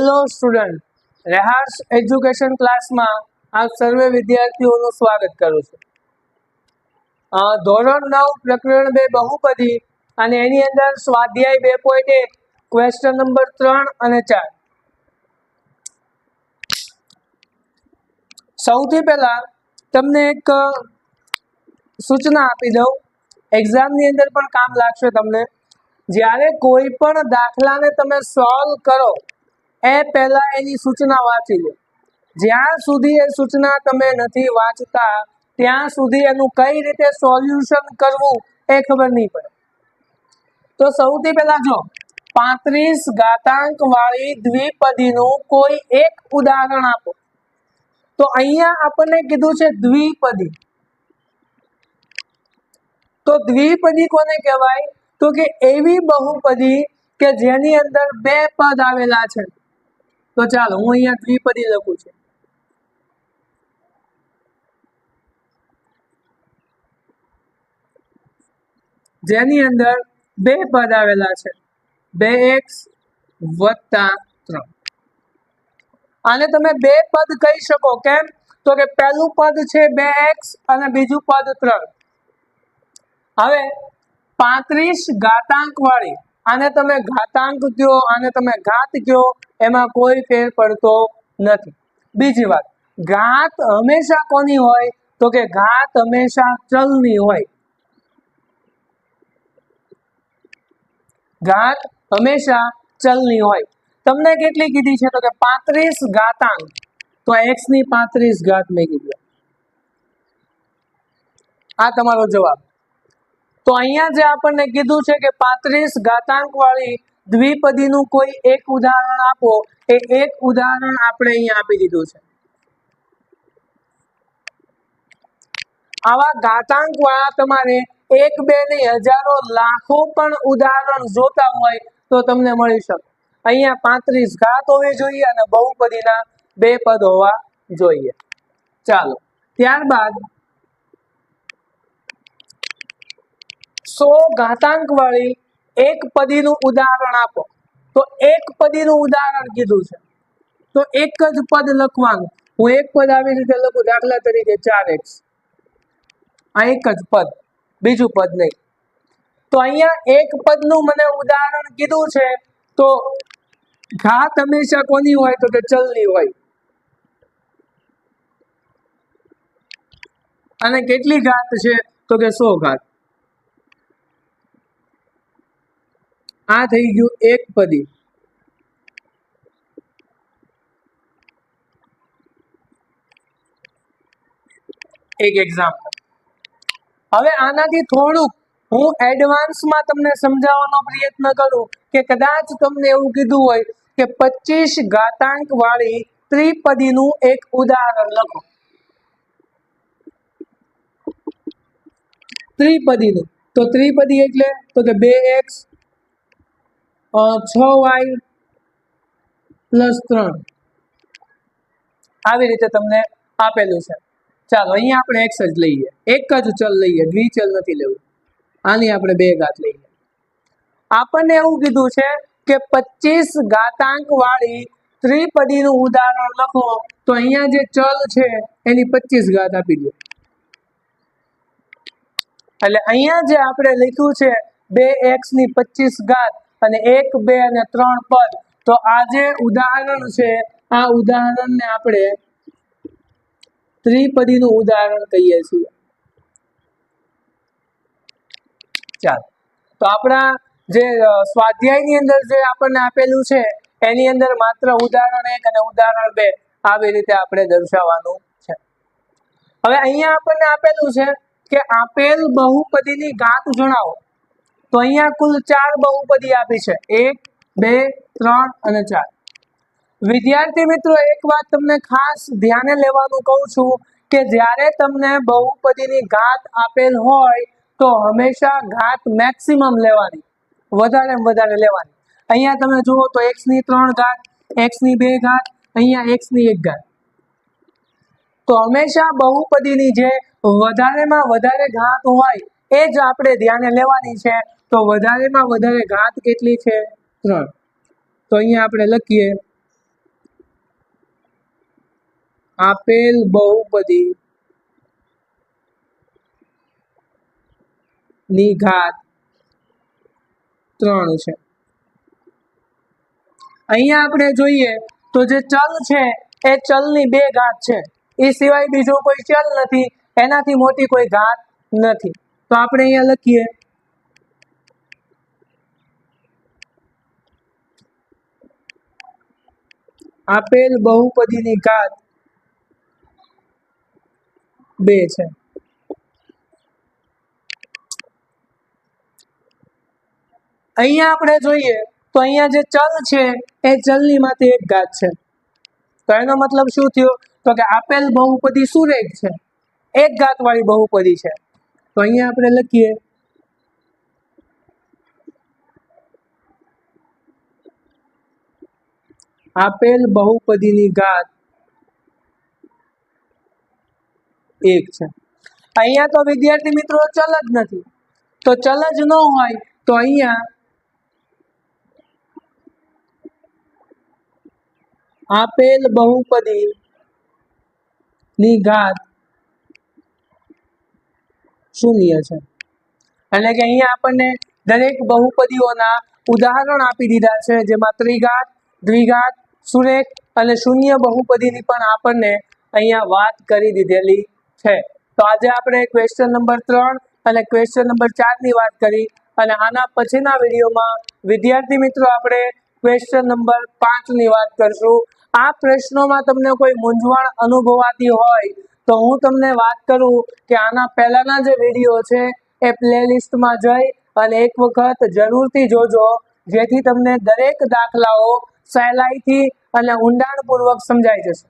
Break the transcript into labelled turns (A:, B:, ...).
A: Hello student રેહાર્સ education ક્લાસમાં આપ સર્વે વિદ્યાર્થીઓનું સ્વાગત કરું છું. ધોરણ નવ પ્રકરણ બે બહુપદી અને એની અંદર સ્વાધ્યાય બે પોઈન્ટ એક ક્વેશ્ચન નંબર ત્રણ અને ચાર. સૌથી પહેલા તમને એક સૂચના આપી દઉં. એક્ઝામની અંદર પણ કામ લાગશે તમને. જ્યારે કોઈ પણ દાખલાને તમે સોલ્વ કરો એ પહેલા એની સૂચના વાંચી લો. જ્યાં સુધી એ સૂચના તમે નથી વાંચતા, ત્યાં સુધી એનું કઈ રીતે સોલ્યુશન કરવું એ ખબર નહીં પડે. તો સૌથી પહેલા જો, પાંત્રીસ ઘાતાંક વાળી દ્વિપદીનું કોઈ એક ઉદાહરણ આપો. તો અહીંયા આપણને કીધું છે દ્વિપદી. તો દ્વિપદી કોને કહેવાય? તો કે એવી બહુપદી કે જેની અંદર બે પદ આવેલા છે. તો ચાલો, હું અહીંયા દ્વિપદી લખું છું. જેની અંદર બે પદ આવેલા છે. બે એક્સ વત્તા ત્રણ. આને તમે બે પદ કહી શકો, કેમ? તો કે પહેલું પદ છે બે એક્સ અને બીજું પદ ત્રણ. હવે પાંત્રીસ ઘાતાંક વાળી આને તમે ઘાતાંક કયો આને તમે ઘાત કયો એમાં કોઈ ફેર પડતો નથી. બીજી વાત, ઘાત હંમેશા કોની હોય? તો કે ઘાત હંમેશા ચલની હોય. ઘાત હંમેશા ચલની હોય. તમને કેટલી કીધી છે? તો કે પાંત્રીસ ઘાતાંક. તો એક્સની પાંત્રીસ ઘાત મેં કીધી આ તમારો જવાબ. તો અહીંયા જે આપણને કીધું છે કે પાંત્રીસ ઘાતાંક વાળી દ્વિપદીનું કોઈ એક ઉદાહરણ આપો, એ એક ઉદાહરણ આપણે અહીંયા આપી દીધું છે. આવા ઘાતાંક વાળા તમારે એક, બે નહીં, હજારો, લાખો પણ ઉદાહરણ જોતા હોય તો તમને મળી શકે. અહીંયા પાંત્રીસ ઘાત હોવી જોઈએ અને બહુપદીના બે પદ હોવા જોઈએ. ચાલો, ત્યારબાદ સો ઘાતાંક વાળી એક પદીનું ઉદાહરણ આપો. તો એક પદીનું ઉદાહરણ કીધું છે. તો એક જ પદ લખવાનું. હું એક પદ આવી રીતે લખું, દાખલા તરીકે ચાર એક્સ આ એક જ પદ, બીજું પદ નહીં. તો અહીંયા એક પદનું મને ઉદાહરણ કીધું છે, તો ઘાત હંમેશા કોની હોય? તો કે ચલની હોય. અને કેટલી ઘાત છે? તો કે સો ઘાત. આ થઈ ગયું એક પદી. એક એક્ઝામ્પલ હવે આનાથી થોડુંક હું એડવાન્સમાં તમને સમજાવવાનો પ્રયત્ન કરું કે કદાચ તમને એવું કીધું હોય કે પચીસ ઘાતાંક વાળી ત્રિપદીનું એક ઉદાહરણ લખો. ત્રિપદીનું. તો ત્રિપદી એટલે તો કે બે એક્સ છ વાય પ્લસ ત્રણ. આવી રીતે તમને આપેલું છે. ચાલો, અહીંયા આપણે એક્સ જ લઈએ. એક જ ચલ લઈએ દ્વિચલ નથી લેવું. આની આપણે બે ઘાત લઈએ. આપણને એવું કીધું છે કે પચીસ ઘાતાંક વાળી ત્રિપદીનું ઉદાહરણ લખો, તો અહીંયા જે ચલ છે, એની પચીસ ઘાત આપી દો. એટલે અહીંયા જે આપણે લખ્યું છે, બે એક્સની પચીસ ઘાત અને એક, બે અને ત્રણ પદ. તો આ જે ઉદાહરણ છે, આ ઉદાહરણને આપણે ત્રિપદીનું ઉદાહરણ કહીએ છીએ. ચાલો. તો આપણા જે સ્વાધ્યાયની અંદર જે આપણને આપેલું છે, એની અંદર માત્ર ઉદાહરણ એક અને ઉદાહરણ બે આવી રીતે આપણે દર્શાવવાનું છે. હવે અહીંયા આપણને આપેલું છે કે આપેલ બહુપદીની ગાંઠ જણાવો. તો અહીંયા કુલ ચાર બહુપદી આપી છે. એક, બે, ત્રણ અને ચાર. વિદ્યાર્થી મિત્રો, એક વાત તમને ખાસ ધ્યાને લેવાનું કહું છું કે જ્યારે તમને બહુપદીની ઘાત આપેલ હોય, તો હંમેશા ઘાત મેક્સિમમ લેવાની. વધારે વધારે લેવાની. અહીંયા તમે જુઓ તો એક્સની ત્રણ ઘાત એક્સની બે ઘાત, અહીંયા એક્સની એક ઘાત. તો હંમેશા બહુપદીની જે વધારેમાં વધારે ઘાત હોય, એ જ આપણે ધ્યાને લેવાની છે. તો વધારેમાં વધારે ઘાત કેટલી છે? ત્રણ. તો અહીંયા આપણે લખીએ. આપેલ બહુપદી ની ઘાત ત્રણ છે. અહીંયા આપણે જોઈએ તો જે ચલ છે, એ ચલની બે ઘાત છે. એ સિવાય બીજો કોઈ ચલ નથી. એનાથી મોટી કોઈ ઘાત નથી. તો આપણે અહીંયા લખીએ. આપેલ બહુપદીની ઘાત બે છે. અહીંયા આપણે જોઈએ તો અહીંયા જે ચલ છે, એ ચલની માંથી એક ઘાત છે. તો એનો મતલબ શું થયો? તો કે આપેલ બહુપદી સુરેખ છે. એક ઘાત વાળી બહુપદી છે. તો અહીંયા આપણે લખીએ આપેલ બહુપદીની ઘાત એક છે. અહીંયા તો વિદ્યાર્થી મિત્રો ચલ જ નથી. તો ચલ જ ન હોય તો અહીંયા આપેલ બહુપદી ની ઘાત શૂન્ય છે. એટલે કે અહીંયા આપણને દરેક બહુપદીઓના ઉદાહરણ આપી દીધા છે, જેમાં ત્રિઘાત, દ્વિઘાત સુરેખ અને શૂન્ય બહુપદીની પણ આપણને અહીંયા વાત કરી દીધેલી છે. તો આજે આપણે ક્વેશ્ચન નંબર ત્રણ અને ક્વેશ્ચન નંબર ચારની વાત કરી અને આના પછીના વિડીયોમાં વિદ્યાર્થી મિત્રો આપણે ક્વેશ્ચન નંબર પાંચની વાત કરશું. આ પ્રશ્નોમાં તમને કોઈ મૂંઝવણ અનુભવાતી હોય તો હું તમને વાત કરું કે આના પહેલાના જે વીડિયો છે એ પ્લેલિસ્ટમાં જઈ અને એક વખત જરૂરથી જોજો જેથી તમને દરેક દાખલાઓ સહેલાઈથી અને ઊંડાણપૂર્વક સમજાઈ જશે.